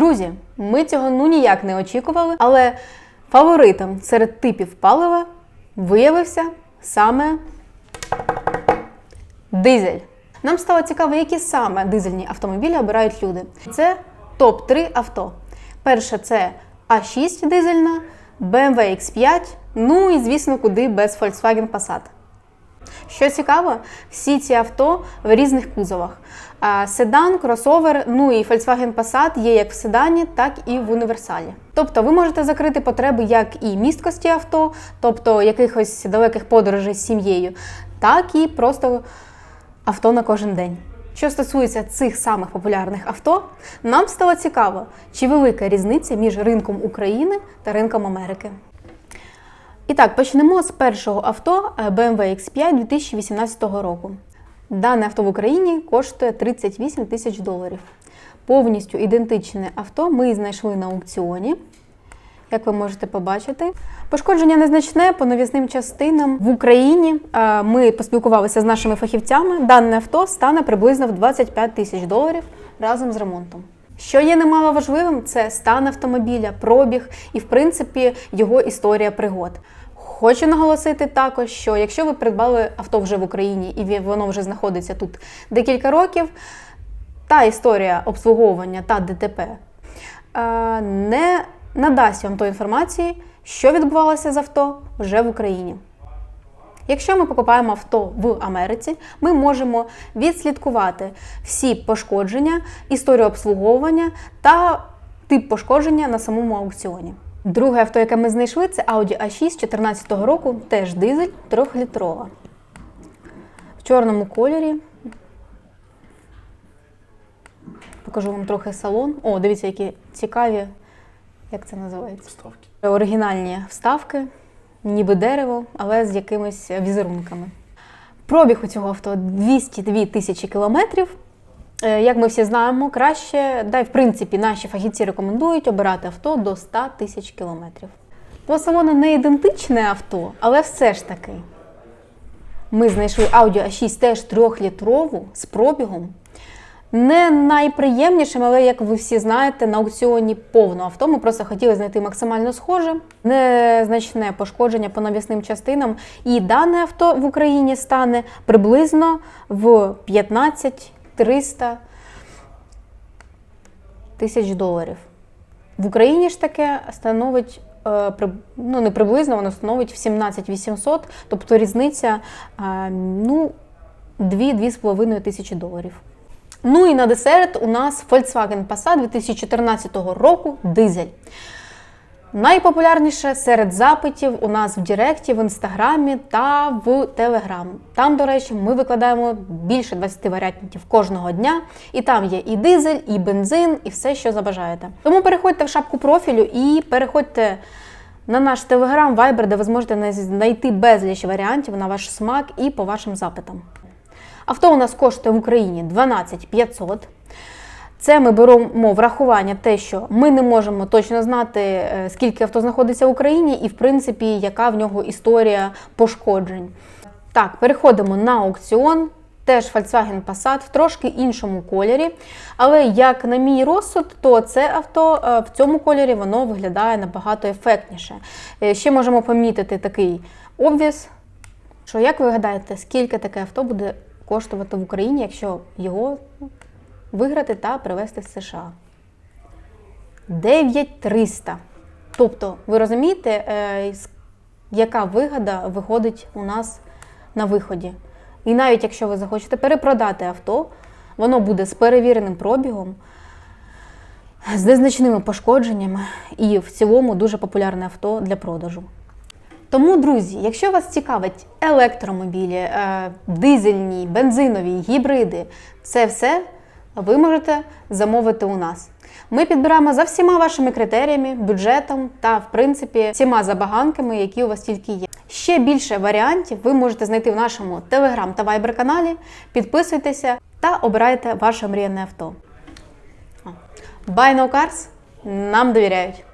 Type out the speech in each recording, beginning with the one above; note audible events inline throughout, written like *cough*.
Друзі, ми цього ну ніяк не очікували, але фаворитом серед типів палива виявився саме дизель. Нам стало цікаво, які саме дизельні автомобілі обирають люди. Це топ-3 авто. Перше це А6 дизельна, BMW X5, ну і звісно, куди без Volkswagen Passat. Що цікаво, всі ці авто в різних кузовах. Седан, кросовер, ну і Volkswagen Passat є як в седані, так і в універсалі. Тобто ви можете закрити потреби як і місткості авто, тобто якихось далеких подорожей з сім'єю, так і просто авто на кожен день. Що стосується цих самих популярних авто, нам стало цікаво, чи велика різниця між ринком України та ринком Америки. І так, почнемо з першого авто е, BMW X5 2018 року. Дане авто в Україні коштує 38 тисяч доларів. Повністю ідентичне авто ми знайшли на аукціоні, як ви можете побачити. Пошкодження незначне по навісним частинам в Україні. е, Ми поспілкувалися з нашими фахівцями. Дане авто стане приблизно в 25 тисяч доларів разом з ремонтом. Що є немало важливим, це стан автомобіля, пробіг і, в принципі, його історія пригод. Хочу наголосити також, що якщо ви придбали авто вже в Україні і воно вже знаходиться тут декілька років, та історія обслуговування та ДТП е, не надасть вам тої інформації, що відбувалося з авто вже в Україні. Якщо ми покупаємо авто в Америці, ми можемо відслідкувати всі пошкодження, історію обслуговування та тип пошкодження на самому аукціоні. Друге авто, яке ми знайшли, це Audi A6 2014 року, теж дизель 3-літрова. В чорному кольорі. Покажу вам трохи салон. О, дивіться, які цікаві, як це називається? Ставки. Оригінальні вставки, ніби дерево, але з якимись візерунками. Пробіг у цього авто 202 тисячі кілометрів. Е, Як ми всі знаємо, краще, да й в принципі наші фахівці рекомендують обирати авто до 100 тисяч кілометрів. По салону не ідентичне авто, але все ж таки. Ми знайшли Audi A6 теж 3-літрову з пробігом. Не найприємнішим, але як ви всі знаєте, на аукціоні повно авто. Ми просто хотіли знайти максимально схоже, незначне пошкодження по навісним частинам. І дане авто в Україні стане приблизно в 15 300 тисяч доларів. В Україні ж таке становить. е, Ну, не приблизно, воно становить в 17 800, тобто різниця е, ну, 2-2,5 тисячі доларів. Ну і на десерт у нас Volkswagen Passat 2014 року дизель. Найпопулярніше серед запитів у нас в Директі, в Інстаграмі та в Телеграм. Там, до речі, ми викладаємо більше 20 варіантів кожного дня, і там є і дизель, і бензин, і все, що забажаєте. Тому переходьте в шапку профілю і переходьте на наш Телеграм, Viber, де ви зможете знайти безліч варіантів на ваш смак і по вашим запитам. Авто у нас коштує в Україні 12 500. Це ми беремо врахування те, що ми не можемо точно знати, е, скільки авто знаходиться в Україні, і в принципі, яка в нього історія пошкоджень. Так, переходимо на аукціон. Теж Volkswagen Passat в трошки іншому кольорі. Але як на мій розсуд, то це авто е, в цьому кольорі воно виглядає набагато ефектніше. Е, Ще можемо помітити такий обвіз. Що як ви гадаєте, скільки таке авто буде коштувати в Україні, якщо його виграти та привезти в США? 9300. Тобто, ви розумієте, е, яка вигода виходить у нас на виході? І навіть якщо ви захочете перепродати авто, воно буде з перевіреним пробігом, з незначними пошкодженнями і в цілому дуже популярне авто для продажу. Тому, друзі, якщо вас цікавить електромобілі, е, дизельні, бензинові, гібриди, це все ви можете замовити у нас. Ми підбираємо за всіма вашими критеріями, бюджетом та, в принципі, всіма забаганками, які у вас тільки є. Ще більше варіантів ви можете знайти в нашому Telegram та Viber каналі. Підписуйтеся та обирайте ваше мріяне авто. Buy no cars нам довіряють.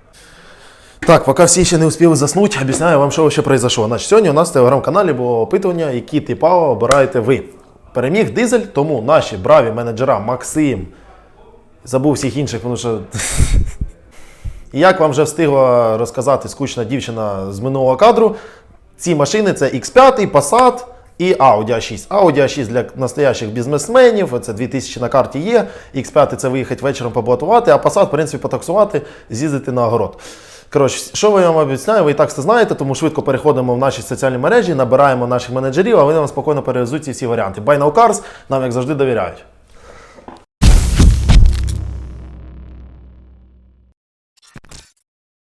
Так, поки всі ще не успіли заснути, об'ясняю вам, що ще произошло. Значить, сьогодні у нас в телеграм-каналі було опитування, які типа обираєте ви. Переміг дизель, тому наші браві менеджера Максим, Забув всіх інших, тому що. *laughs* Як вам вже встигла розказати скучна дівчина з минулого кадру, ці машини це X5, Passat і Audi A6. Audi A6 для настоящих бізнесменів, це 2000 на карті є. X5 це виїхати вечором поблатувати, а Passat, в принципі, потаксувати, з'їздити на огород. Коротше, що ви вам обіцяю, ви і так це знаєте, тому швидко переходимо в наші соціальні мережі, набираємо наших менеджерів, а вони нам спокійно перевезуть ці всі варіанти. Buy Now Cars нам, як завжди, довіряють.